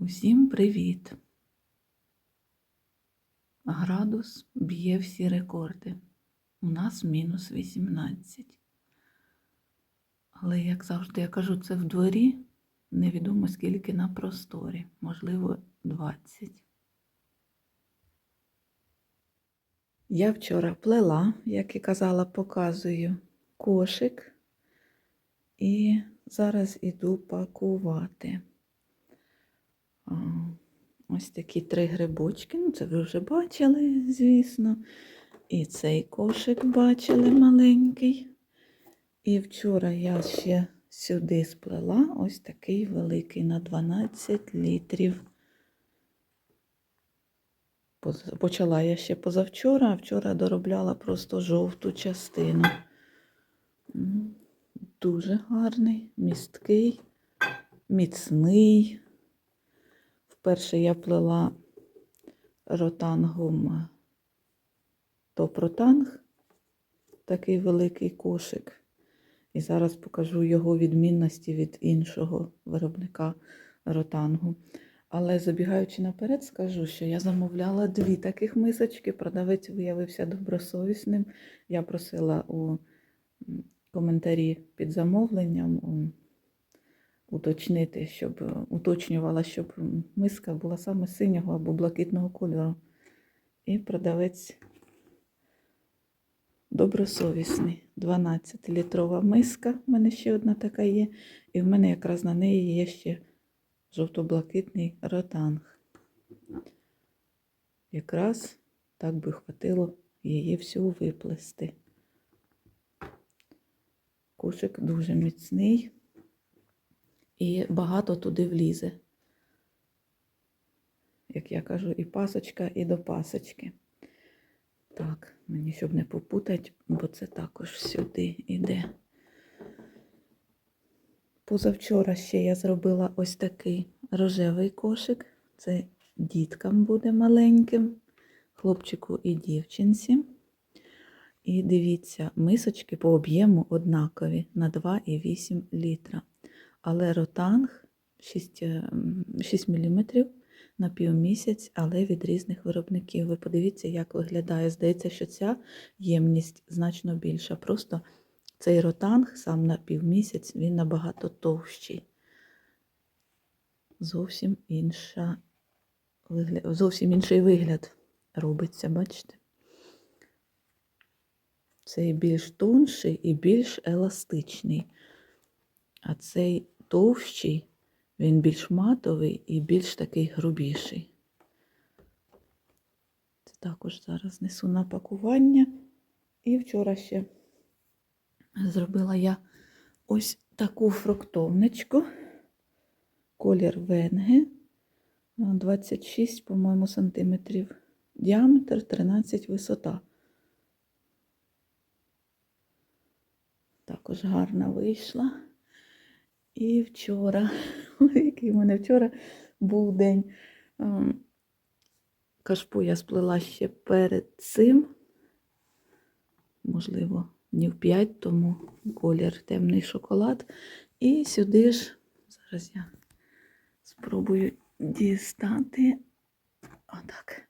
Усім привіт! Градус б'є всі рекорди. У нас мінус 18. Але, як завжди, я кажу, це в дворі. Невідомо скільки на просторі, можливо, 20. Я вчора плела, як і казала, показую кошик. І зараз іду пакувати. Ось такі три грибочки. Ну, це ви вже бачили, звісно. І цей кошик бачили маленький. І вчора я ще сюди сплела ось такий великий на 12 літрів. Почала я ще позавчора, а вчора доробляла просто жовту частину. Дуже гарний, місткий, міцний. Вперше я плела ротангом топротанг, такий великий кошик. І зараз покажу його відмінності від іншого виробника ротангу. Але забігаючи наперед, скажу, що я замовляла дві таких мисочки. Продавець виявився добросовісним. Я просила у коментарі під замовленням уточнити, щоб е, уточнювала, щоб миска була саме синього або блакитного кольору. І продавець добросовісний. 12-літрова миска. в мене ще одна така є. І в мене якраз на неї є ще жовто-блакитний ротанг. Якраз так би хватило її всю виплести. Кошик дуже міцний і багато туди влізе. Як я кажу, і пасочка, і до пасочки. Так, мені щоб не попутати, бо це також сюди йде. Позавчора ще я зробила ось такий рожевий кошик. Це діткам буде маленьким, хлопчику і дівчинці. І дивіться, мисочки по об'єму однакові на 2,8 літра. Але ротанг 6, 6 мм на півмісяць, але від різних виробників. Ви подивіться, як виглядає. Здається, що ця ємність значно більша. Просто цей ротанг сам на півмісяць, він набагато товщий. Зовсім інша зовсім інший вигляд робиться, бачите? Цей більш тонший і більш еластичний. А цей товщий, він більш матовий і більш такий грубіший. Це також зараз несу на пакування. І вчора ще зробила я ось таку фруктовничку. Колір венги. 26, по-моєму, сантиметрів. Діаметр 13 висота. Також гарна вийшла. І вчора, який в мене вчора був день. ем, Кашпу я сплела ще перед цим, можливо, днів 5 тому колір темний шоколад. І сюди ж, зараз я спробую дістати. Отак.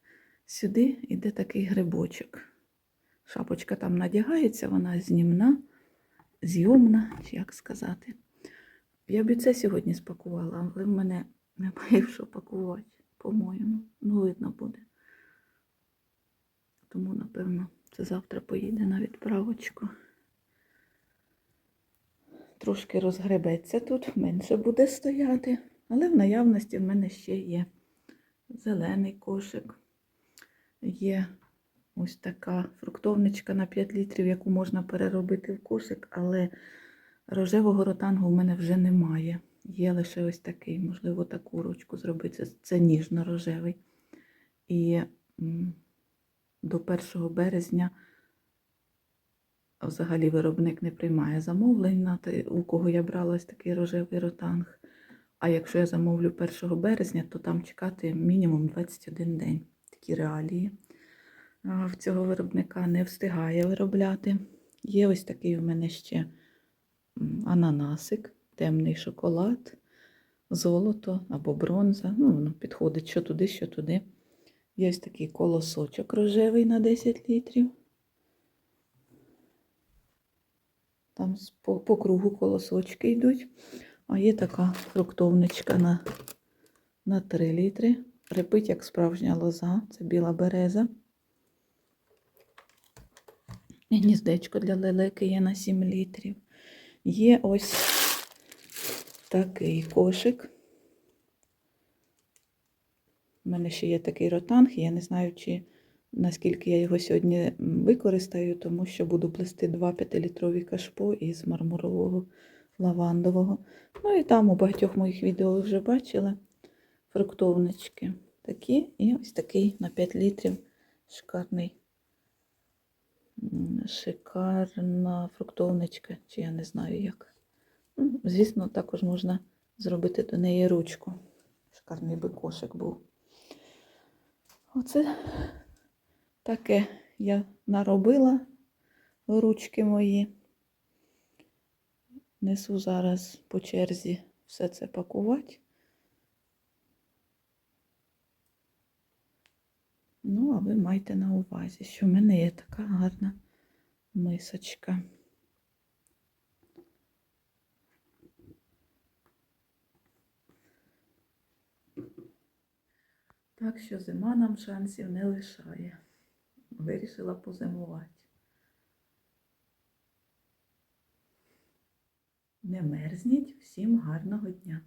Сюди йде такий грибочок. Шапочка там надягається, вона знімна, зйомна, як сказати. Я б і це сьогодні спакувала, але в мене немає що пакувати, по-моєму. Ну, видно буде. Тому, напевно, це завтра поїде на відправочку. Трошки розгребеться тут, менше буде стояти, але в наявності в мене ще є зелений кошик. Є ось така фруктовничка на 5 літрів, яку можна переробити в кошик, але рожевого ротангу в мене вже немає. Є лише ось такий, можливо, таку ручку зробити. Це, ніжно-рожевий. І до 1 березня взагалі виробник не приймає замовлень, на те, у кого я брала ось такий рожевий ротанг. А якщо я замовлю 1 березня, то там чекати мінімум 21 день. Такі реалії. В цього виробника не встигає виробляти. Є ось такий у мене ще ананасик, темний шоколад. золото або бронза. Ну, воно підходить що туди, що туди. Є ось такий колосочок рожевий на 10 літрів. Там по, по кругу колосочки йдуть. А є така фруктовничка на, на 3 літри. Репить, як справжня лоза, це біла береза. І гніздечко для лелеки є на 7 літрів. Є ось такий кошик. У мене ще є такий ротанг, я не знаю, чи наскільки я його сьогодні використаю, тому що буду плести два 5-літрові кашпо із мармурового лавандового. Ну і там у багатьох моїх відео вже бачили фруктовнички такі. І ось такий на 5 літрів шикарний. Шикарна фруктовничка, чи я не знаю як. Звісно, також можна зробити до неї ручку. Шикарний би кошик був. Оце таке я наробила ручки мої. Несу зараз по черзі все це пакувати. Ну, а ви майте на увазі, що в мене є така гарна мисочка. Так що зима нам шансів не лишає. Вирішила позимувати. Не мерзніть, всім гарного дня!